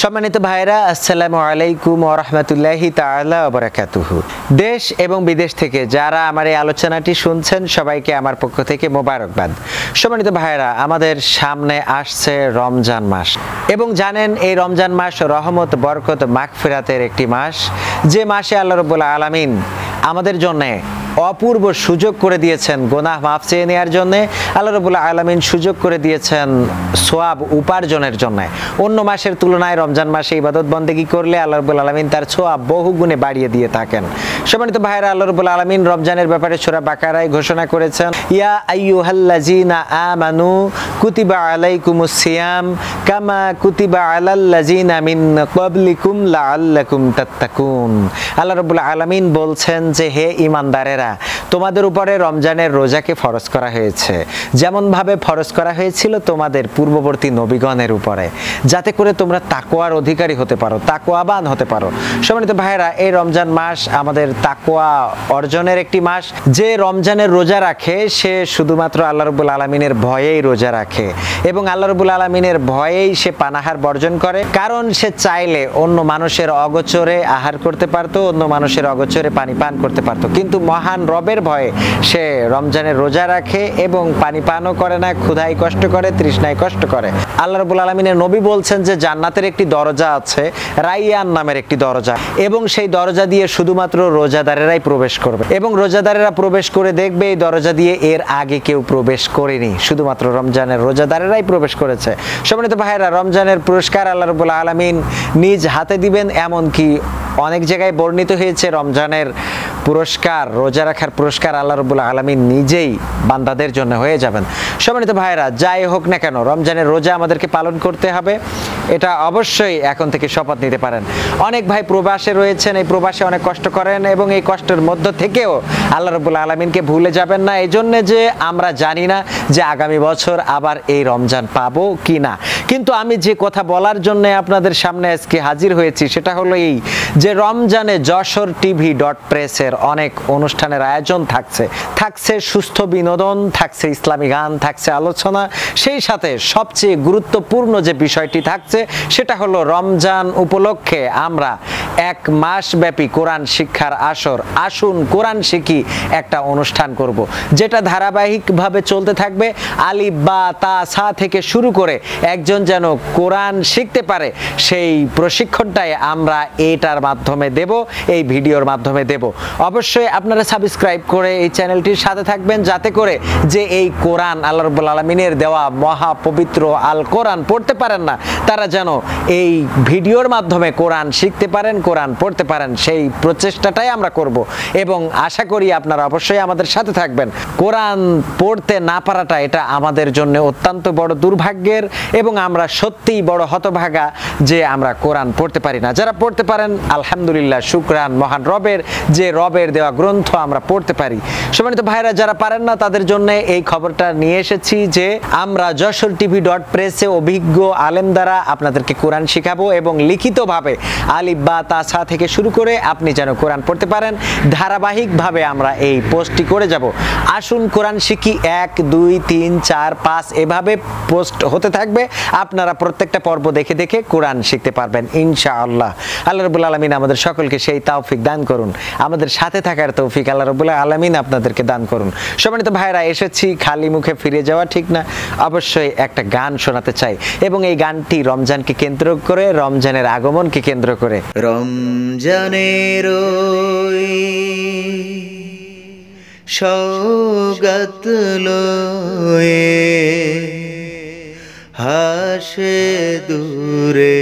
সম্মানিত ভাইরা আসসালামু আলাইকুম ওরহমতুল্লাহি তাআলা ওবরাকাতুহু দেশ এবং বিদেশ থেকে যারা আমার এই আলোচনাটি শুনছেন, সবাইকে আমার পক্ষ থেকে মোবারকবাদ। সম্মানিত ভাইরা আমাদের সামনে আসছে রমজান মাস। এবং জানেন, এই রমজান মাস রহমত, বরকত, মাগফিরাতের একটি মাস। যে মাসে আল্লাহ রব্বুল আলামিন আমাদের জন্যে অপূর্ব সুযোগ করে দিয়েছেন। গোনাহ মাফ চেয়ে নেওয়ার জন্য আল্লাহ রবুল্লাহ আলমিন সুযোগ করে দিয়েছেন সোয়াব উপার্জনের জন্য। অন্য মাসের তুলনায় রমজান মাসে ইবাদত বন্দেগী করলে আল্লাহ রবুল আলমিন তার সোয়াব বহু গুণে বাড়িয়ে দিয়ে থাকেন। সম্মানিত ভাইরা আল্লাহ রবুল আলমিন রমজানের ব্যাপারে সোরা বাকারায় ঘোষণা করেছেন, ইয়া আইয়ুহাল্লাজিনা আমানু কুতিবা আলাইকুমুস সিয়াম কামা কুতিবা আলাল্লাজিনা মিন ক্বাবলিকুম লাআল্লাকুম তাত্তাকুন। আল্লাহ রবুল আলমিন বলছেন যে, হে ইমানদারেরা তোমাদের উপরে রমজানের রোজাকে ফরজ করা হয়েছে। যেমন ভাবে ফরজ করা হয়েছিল তোমাদের পূর্ববর্তী নবীগণের উপরে। যাতে করে তোমরা তাকোয়ার অধিকারী হতে পারো তাকোয়াবান হতে পারো। সম্মানিত ভাইরা এই রমজান মাস আমাদের তাকোয়া অর্জনের একটি মাস। যে রমজানের রোজা রাখে, সে শুধুমাত্র আল্লাহ রবুল আলমিনের ভয়েই রোজা রাখে। এবং আল্লাহ রবুল আলমিনের ভয়েই সে পানাহার বর্জন করে। কারণ সে চাইলে অন্য মানুষের অগোচরে আহার করতে পারতো, অন্য মানুষের অগোচরে পানি পান করতে পারতো। কিন্তু মহান রবের ভয়ে। সে রমজানের রোজা রাখে এবং পানি পানও করে না ক্ষুধাই কষ্ট করে, তৃষ্ণায় কষ্ট করে। আল্লাহ রবুল আলমিনের নবী বলছেন যে, জান্নাতের একটি দরজা আছে, রাইয়ান নামের একটি দরজা। এবং সেই দরজা দিয়ে শুধুমাত্র রোজাদারেরাই প্রবেশ করবে। এবং রোজাদারেরা প্রবেশ করে দেখবে, এই দরজা দিয়ে এর আগে কেউ প্রবেশ করেনি। শুধুমাত্র রমজানের রোজাদারেরাই প্রবেশ করেছে। সম্মানিত ভাইয়েরা, রমজানের পুরস্কার আল্লাহ রবুল আলমিন নিজ হাতে দিবেন, এমনকি অনেক জায়গায় বর্ণিত হয়েছে, রমজানের পুরস্কার, রোজা রাখার পুরস্কার আল্লাহ রবুল্লা আলমী নিজেই বান্দাদের জন্য হয়ে যাবেন। সম্মানিত ভাইরা যাই হোক না কেন, রমজানের রোজা আমাদেরকে পালন করতে হবে। এটা অবশ্যই এখন থেকে শপথ নিতে পারেন। অনেক ভাই প্রবাসে রয়েছেন, এই প্রবাসে অনেক কষ্ট করেন এবং এই কষ্টের মধ্য থেকেও আল্লাহ রবুল্লা আলমিনকে ভুলে যাবেন না। এই জন্যে যে আমরা জানি না যে আগামী বছর আবার এই রমজান পাবো কি না। কিন্তু আমি যে কথা বলার জন্য আপনাদের সামনে আজকে হাজির হয়েছি, সেটা হলো এই যে রমজানে যশোর টিভি ডট প্রেসের অনেক অনুষ্ঠানের আয়োজন থাকছে। থাকছে সুস্থ বিনোদন, থাকছে ইসলামী গান, থাকছে আলোচনা। সেই সাথে সবচেয়ে গুরুত্বপূর্ণ যে বিষয়টি থাকছে, সেটা হলো রমজান উপলক্ষে আমরা এক মাস ব্যাপী কোরআন শিক্ষার আসর, আসুন কোরআন শিখি একটা অনুষ্ঠান করব। যেটা ধারাবাহিকভাবে চলতে থাকবে, আলিফ বা তা সা থেকে শুরু করে একজন যেন কোরআন শিখতে পারে, সেই প্রশিক্ষণটাই আমরা এটার মাধ্যমে দেব, এই ভিডিওর মাধ্যমে দেব। অবশ্যই আপনারা সাবস্ক্রাইব করে এই চ্যানেলটির সাথে থাকবেন, যাতে করে যে এই কোরআন আল্লাহ রব্বুল আলমিনের দেওয়া মহা পবিত্র আল কোরআন পড়তে পারেন না, তারা যেন এই ভিডিওর মাধ্যমে কোরআন শিখতে পারেন, কোরআন পড়তে পারেন, সেই প্রচেষ্টাটাই আমরা করব। এবং আশা করি আপনারা অবশ্যই আমাদের সাথে থাকবেন। কোরআন পড়তে না পারাটা এটা আমাদের জন্য অত্যন্ত বড় দুর্ভাগ্যের এবং আমরা সত্যিই বড় হতভাগা যে আমরা কোরআন পড়তে পারি না। যারা পড়তে পারেন, আলহামদুলিল্লাহ, শুক্রান, মহান রবের যে রবের দেওয়া গ্রন্থ আমরা পড়তে পারি। সম্মানিত ভাইরা যারা পারেন না, তাদের জন্য এই খবরটা নিয়ে এসেছি যে আমরা যশোর টিভি ডট প্রেসে অভিজ্ঞ আলেম দ্বারা আপনাদেরকে কোরআন শিখাবো এবং লিখিতভাবে আলিফ বা তাসা থেকে শুরু করে আপনি যেন কোরআন পড়তে পারেন, ধারাবাহিকভাবে আমরা এই পোস্টটি করে যাব। আসুন, কোরআন শিখি এক, দুই, তিন, চার, পাঁচ, এভাবে পোস্ট হতে থাকবে। আপনারা প্রত্যেকটা পর্ব দেখে দেখে কোরআন শিখতে পারবেন, ইনশাআল্লাহ। আল্লাহ রবুল আলমিন আমাদের সকলকে সেই তাওফিক দান করুন। আমাদের সাথে থাকার তৌফিক আল্লাহ রবুল্লাহ আলমিন আপনাদেরকে দান করুন। সম্মানিত ভাইরা, এসেছি, খালি মুখে ফিরে যাওয়া ঠিক না। অবশ্যই একটা গান শোনাতে চাই এবং এই গানটি রমজানকে কেন্দ্র করে, রমজানের আগমনকে কেন্দ্র করে। রমজানের সৌগত হাসে দূরে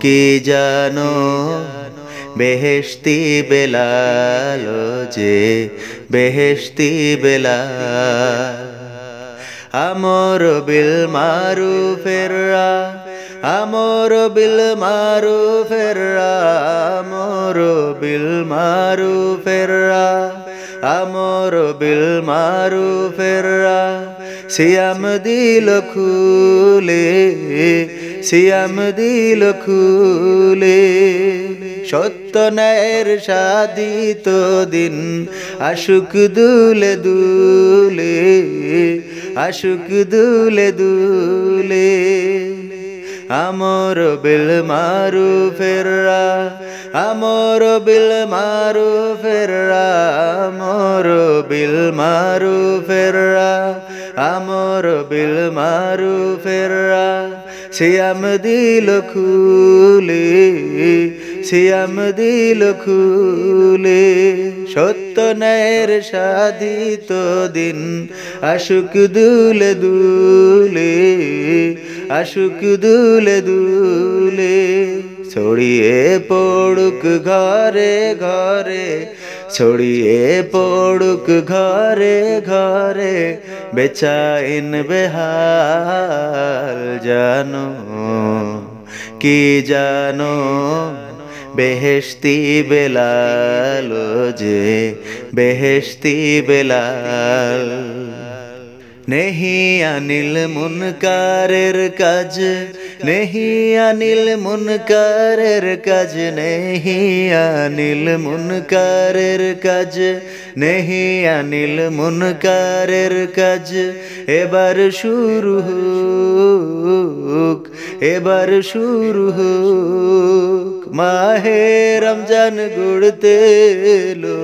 কি জানো? বেহেশতি বেলাল যে বেহেশতি বেলা আমর বিল মারুফের আমর বিল মারু ফেররা আমর বিল মারু ফেররা আমর বিল মারু ফেররা সিয়াম দিল খুলে সিয়াম দিল খুলে সত্য ন্যায়ের সাদিত দিন আশুক দুলে দুলে, আশুক দুলে দুলে। আমর বিল মারু ফেররা আমর বিল মারু ফেররা আমর বিল মারু ফেররা আমর বিল মারু ফেররা সিয়াম দিল খুলে, সিয়াম দিল খুলে। সত্য ন্যায়ের সাধিত দিন আশুক দুলে দুলে, আশুক দুলে দুলে। ছড়িয়ে পড়ুক ঘরে ঘরে, ছড়িয়ে পড়ুক ঘরে ঘরে বেচাইন বেহাল জানো? কি জানো? বেহেস্তি বেলাল যে বেহেস্তি বেলাল। নেহি আনিল মুনকারের কাজ, নেহি আনিল মুনকারের কাজ, নেহি আনিল মুনকারের কাজ, নেহি আনিল মুনকারের কাজ। এবার শুরু হোক, এবার শুরু হোক, মাহে রমজান গুড়তে এলো,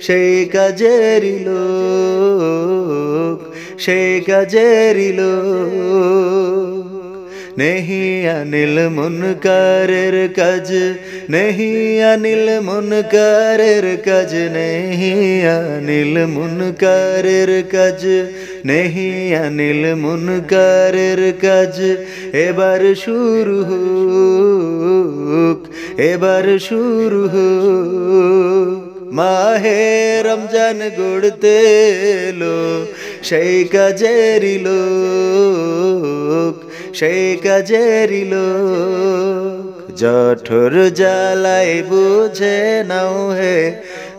সেই কাজেরই লোক। সেই কাজেরই লোক। নেহি আনিল মুনকারের কাজ নেহি আনিল মুনকারের কাজ নেহি আনিল মুনকারের কাজ নেহি আনিল মুনকারের কাজ। এবার শুরু হোক, এবার শুরু হোক। মাহে রমজান গড়তে এলো সেই কাজেরই লোক, সেই কাজেরই লোক। জঠর জ্বালাই বুঝে নাও হে,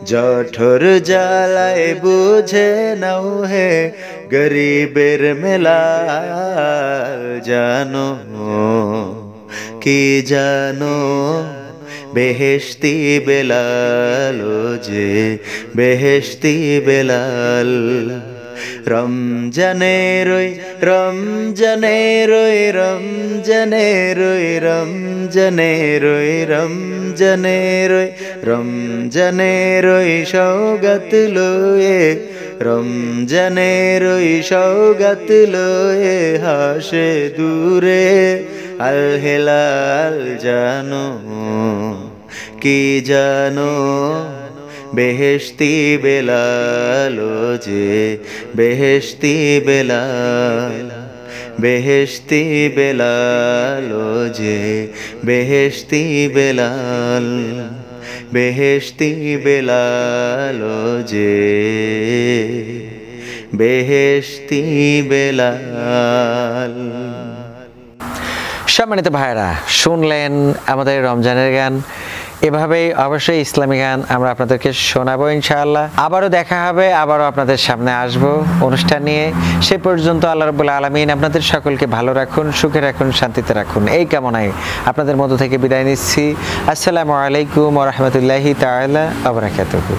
জঠোর জ্বালাই বুঝে নাও হে, গরিবের মেলা জানো, কি জানো? বেহেশতি বেলাল যে বেহেশতি বেলাল। রমজানে রই রমজানে রই রমজানে রই রমজানে রই রমজানে রই রমজানে রই সৌগত লয়ে রমজানে রই সৌগত লয়ে হাসে দূরে, আল হেলাল জানো, কি জানো? বেহেশতি বেলাল যে, বেহেশতি বেলাল বেহেশতি বেলাল যে, বেহেশতি বেলাল বেহেশতি বেলাল যে, বেহেশতি বেলাল। সম্মানিত ভাইরা শুনলেন আমাদের রমজানের গান। এভাবেই অবশ্যই ইসলামী গান আমরা আপনাদেরকে শোনাবো ইনশাআল্লাহ। আবারও দেখা হবে, আবারও আপনাদের সামনে আসব অনুষ্ঠান নিয়ে। সে পর্যন্ত আল্লাহ রবুল্লা আলমিন আপনাদের সকলকে ভালো রাখুন, সুখে রাখুন, শান্তিতে রাখুন। এই কামনায় আপনাদের মধ্য থেকে বিদায় নিচ্ছি। আসসালামু আলাইকুম রহমতুল্লাহি তাআলা আবরাকাতুহু